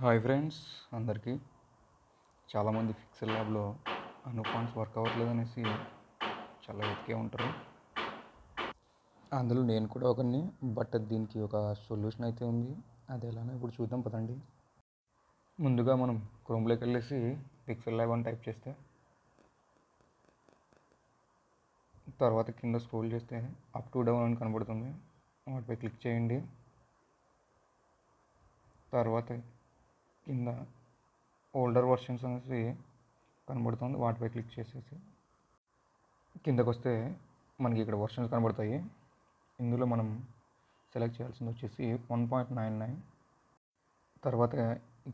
Hi friends అందరికీ. చాలామంది Pixel ల్యాబ్లో అనుపాన్స్ వర్క్ అవ్వట్లేదు అనేసి చాలా వెతికే ఉంటారు. అందులో నేను కూడా ఒకరిని బట్ దీనికి ఒక సొల్యూషన్ అయితే ఉంది. అది ఎలానో ఇప్పుడు చూద్దాం పదండి. ముందుగా మనం క్రోమ్లోకి వెళ్ళేసి పిక్సెల్ ల్యాబ్ అని టైప్ చేస్తే తర్వాత కింద స్క్రోల్ చేస్తే అప్ టు డౌన్ అని కనబడుతుంది. వాటిపై క్లిక్ చేయండి. తర్వాత కింద ఓల్డర్ వర్షన్స్ అనేసి కనబడుతుంది. వాటిపై క్లిక్ చేసేసి కిందకు వస్తే మనకి ఇక్కడ వర్షన్స్ కనబడతాయి. ఇందులో మనం సెలెక్ట్ చేయాల్సింది వచ్చేసి వన్ పాయింట్ నైన్ నైన్ తర్వాత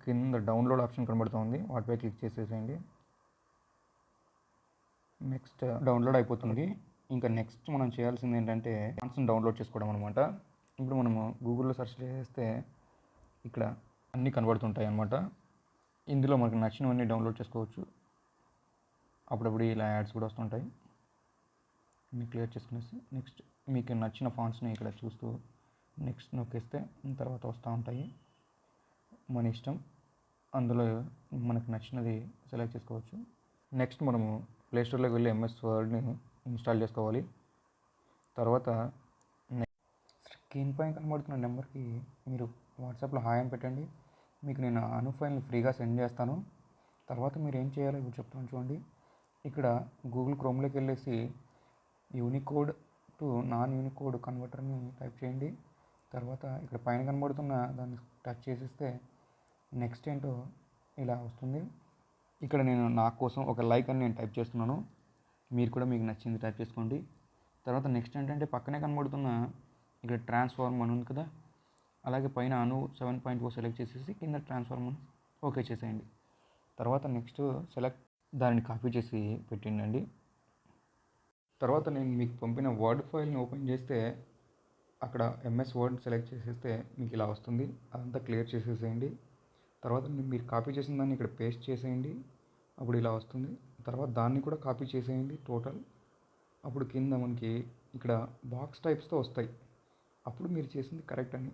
కింద డౌన్లోడ్ ఆప్షన్ కనబడుతుంది. వాటిపై క్లిక్ చేసేసేయండి. నెక్స్ట్ డౌన్లోడ్ అయిపోతుంది. ఇంకా నెక్స్ట్ మనం చేయాల్సింది ఏంటంటే ఫాంట్స్ని డౌన్లోడ్ చేసుకోవడం అనమాట ఇప్పుడు మనము గూగుల్లో సెర్చ్ చేస్తే ఇక్కడ అన్నీ కనబడుతుంటాయి అన్నమాట ఇందులో మనకు నచ్చినవన్నీ డౌన్లోడ్ చేసుకోవచ్చు. అప్పుడప్పుడు ఇలా యాడ్స్ కూడా వస్తుంటాయి. ఇన్ని క్లియర్ చేసుకునేసి నెక్స్ట్ మీకు నచ్చిన ఫాంట్స్ని ఇక్కడ చూస్తూ నెక్స్ట్ నొక్కేస్తే తర్వాత వస్తూ ఉంటాయి. మన ఇష్టం. అందులో మనకు నచ్చినది సెలెక్ట్ చేసుకోవచ్చు. నెక్స్ట్ మనము ప్లేస్టోర్లోకి వెళ్ళి ఎంఎస్ వర్డ్ని ఇన్స్టాల్ చేసుకోవాలి. తర్వాత స్క్రీన్ పైన కనబడుతున్న నెంబర్కి మీరు వాట్సాప్లో హాయం పెట్టండి. మీకు నేను అను ఫైల్ని ఫ్రీగా సెండ్ చేస్తాను. తర్వాత మీరు ఏం చేయాలో ఇప్పుడు చెప్తాను చూడండి. ఇక్కడ గూగుల్ క్రోమ్లోకి వెళ్ళేసి యూనికోడ్ టు నాన్ యూనికోడ్ కన్వర్టర్ని టైప్ చేయండి. తర్వాత ఇక్కడ పైన కనబడుతున్న దాన్ని టచ్ చేసేస్తే నెక్స్ట్ ఏంటో ఇలా వస్తుంది. ఇక్కడ నేను నా కోసం ఒక లైక్ అని నేను టైప్ చేస్తున్నాను. మీరు కూడా మీకు నచ్చింది టైప్ చేసుకోండి. తర్వాత నెక్స్ట్ ఏంటంటే పక్కనే కనబడుతున్న ఇక్కడ ట్రాన్స్ఫార్మ్ అని ఉంది కదా అలాగే పైన Anu seven point o select చేసేసి కింద ట్రాన్స్ఫార్మర్ ఓకే చేసేయండి. తర్వాత నెక్స్ట్ సెలెక్ట్ దానిని కాపీ చేసి పెట్టిండండి. తర్వాత నేను మీకు పంపిన వర్డ్ ఫైల్ని ఓపెన్ చేస్తే అక్కడ ఎంఎస్ వర్డ్ సెలెక్ట్ చేసేస్తే మీకు ఇలా వస్తుంది. అదంతా క్లియర్ చేసేసేయండి. తర్వాత మీరు కాపీ చేసిన దాన్ని ఇక్కడ పేస్ట్ చేసేయండి. అప్పుడు ఇలా వస్తుంది. తర్వాత దాన్ని కూడా కాపీ చేసేయండి టోటల్. అప్పుడు కింద మనకి ఇక్కడ బాక్స్ టైప్స్తో వస్తాయి. అప్పుడు మీరు చేసింది కరెక్ట్ అని.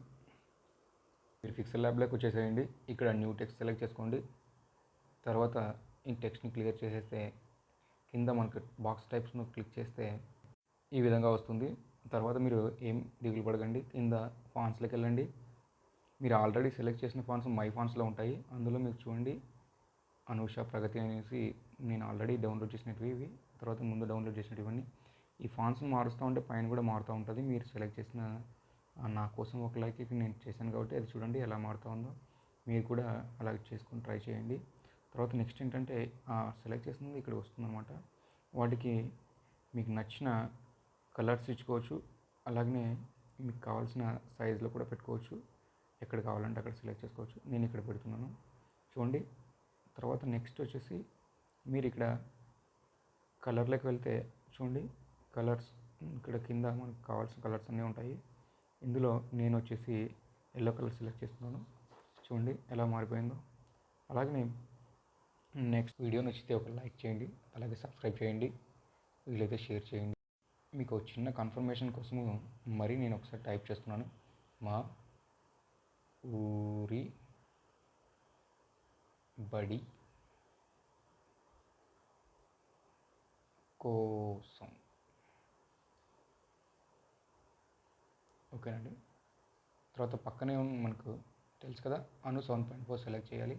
మీరు ఫిక్సెల్ ల్యాబ్లోకి వచ్చేసేయండి. ఇక్కడ న్యూ టెక్స్ట్ సెలెక్ట్ చేసుకోండి. తర్వాత ఈ టెక్స్ట్ని క్లియర్ చేసేస్తే కింద మనకు బాక్స్ టైప్స్ను క్లిక్ చేస్తే ఈ విధంగా వస్తుంది. తర్వాత మీరు ఏం దిగులు పడకండి. కింద ఫాన్స్లోకి వెళ్ళండి. మీరు ఆల్రెడీ సెలెక్ట్ చేసిన ఫాన్స్ మై ఫాన్స్లో ఉంటాయి. అందులో మీరు చూడండి. అనూష ప్రగతి అనేసి నేను ఆల్రెడీ డౌన్లోడ్ చేసినవి ఇవి. తర్వాత ముందు డౌన్లోడ్ చేసినవి ఈ ఫాన్స్ని మారుస్తూ ఉంటే పైన కూడా మారుతూ ఉంటుంది. మీరు సెలెక్ట్ చేసిన నా కోసం ఒక లైక్ నేను చేశాను కాబట్టి అది చూడండి ఎలా మారుతా ఉందో. మీరు కూడా అలాగే చేసుకొని ట్రై చేయండి. తర్వాత నెక్స్ట్ ఏంటంటే సెలెక్ట్ చేసింది ఇక్కడ వస్తుందన్నమాట. వాటికి మీకు నచ్చిన కలర్స్ ఇచ్చుకోవచ్చు. అలాగనే మీకు కావాల్సిన సైజులో కూడా పెట్టుకోవచ్చు. ఎక్కడ కావాలంటే అక్కడ సెలెక్ట్ చేసుకోవచ్చు. నేను ఇక్కడ పెడుతున్నాను. చూడండి. తర్వాత నెక్స్ట్ వచ్చేసి మీరు ఇక్కడ కలర్లోకి వెళ్తే చూడండి. కలర్స్ ఇక్కడ కింద మనకు కావాల్సిన కలర్స్ అన్నీ ఉంటాయి. ఇందులో నేను వచ్చేసి ఎల్లో కలర్ సెలెక్ట్ చేస్తున్నాను. చూడండి ఎలా మారిపోయిందో. అలాగే నెక్స్ట్ వీడియో నచ్చితే ఒక లైక్ చేయండి అలాగే సబ్స్క్రైబ్ చేయండి వీలైతే షేర్ చేయండి. మీకు చిన్న కన్ఫర్మేషన్ కోసము మరీ నేను ఒకసారి టైప్ చేస్తున్నాను. మా ఊరి బడి కోసం. ఓకేనండి. తర్వాత పక్కనే మనకు తెలుసు కదా Anu seven point four select చేయాలి.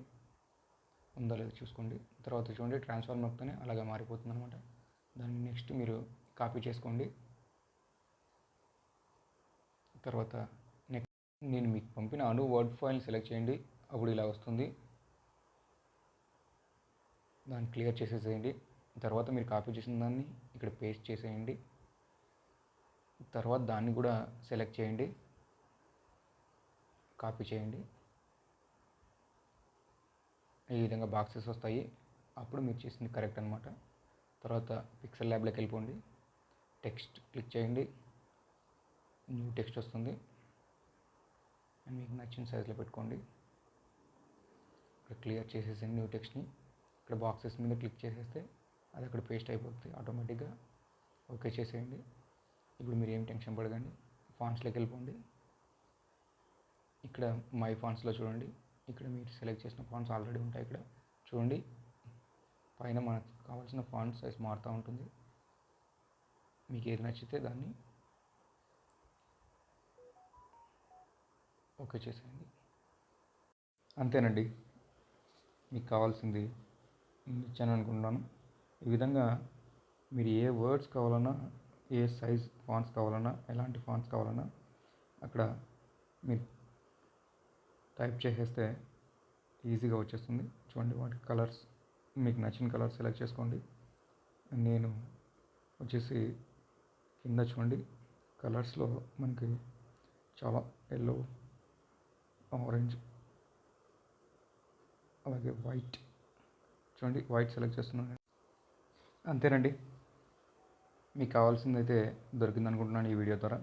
ఉందో లేదో చూసుకోండి. తర్వాత చూడండి ట్రాన్స్ఫార్మ్ నొక్కితేనే అలాగే మారిపోతుంది అనమాట దాన్ని నెక్స్ట్ మీరు కాపీ చేసుకోండి. తర్వాత నెక్స్ట్ నేను మీకు పంపిన అను వర్డ్ ఫైల్ని సెలెక్ట్ చేయండి. అప్పుడు ఇలా వస్తుంది. దాన్ని క్లియర్ చేసేసేయండి. తర్వాత మీరు కాపీ చేసిన దాన్ని ఇక్కడ పేస్ట్ చేసేయండి. తర్వాత దాన్ని కూడా సెలెక్ట్ చేయండి. కాపీ చేయండి. ఈ విధంగా బాక్సెస్ వస్తాయి. అప్పుడు మీరు చేసింది కరెక్ట్ అనమాట తర్వాత పిక్సెల్ ల్యాబ్లోకి వెళ్ళిపోండి. టెక్స్ట్ క్లిక్ చేయండి. న్యూ టెక్స్ట్ వస్తుంది. అండ్ మీకు నచ్చిన సైజులో పెట్టుకోండి. ఇక్కడ క్లియర్ చేసేసి న్యూ టెక్స్ట్ని. ఇక్కడ బాక్సెస్ మీద క్లిక్ చేసేస్తే అది అక్కడ పేస్ట్ అయిపోతుంది ఆటోమేటిక్గా. ఓకే చేసేయండి. ఇప్పుడు మీరు ఏం టెన్షన్ పడకండి. ఫాంట్స్లోకి వెళ్ళిపోండి. ఇక్కడ మై ఫాంట్స్లో చూడండి. ఇక్కడ మీరు సెలెక్ట్ చేసిన ఫాంట్స్ ఆల్రెడీ ఉంటాయి ఇక్కడ. చూడండి. పైన మనకు కావాల్సిన ఫాంట్ సైజ్ మారుతూ ఉంటుంది. మీకు ఏది నచ్చితే దాన్ని ఓకే చేసేయండి. అంతేనండి. మీకు కావాల్సింది ఇచ్చాను అనుకుంటున్నాను. ఈ విధంగా మీరు ఏ వర్డ్స్ కావాలన్నా ఏ సైజ్ ఫాన్స్ కావాలన్నా ఎలాంటి ఫాన్స్ కావాలన్నా అక్కడ మీరు టైప్ చేసేస్తే ఈజీగా వచ్చేస్తుంది. చూడండి వాటి కలర్స్ మీకు నచ్చిన కలర్ సెలెక్ట్ చేసుకోండి. నేను వచ్చేసి కింద చూడండి. కలర్స్లో మనకి చాలా ఎల్లో ఆరెంజ్ అలాగే వైట్ చూడండి. వైట్ సెలెక్ట్ చేస్తున్నాను అంతేనండి. మీకు కావాల్సిందైతే దొరికింది అనుకుంటున్నాను ఈ వీడియో ద్వారా.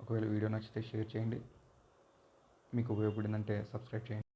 ఒకవేళ వీడియో నచ్చితే షేర్ చేయండి. మీకు ఉపయోగపడిందంటే సబ్స్క్రైబ్ చేయండి.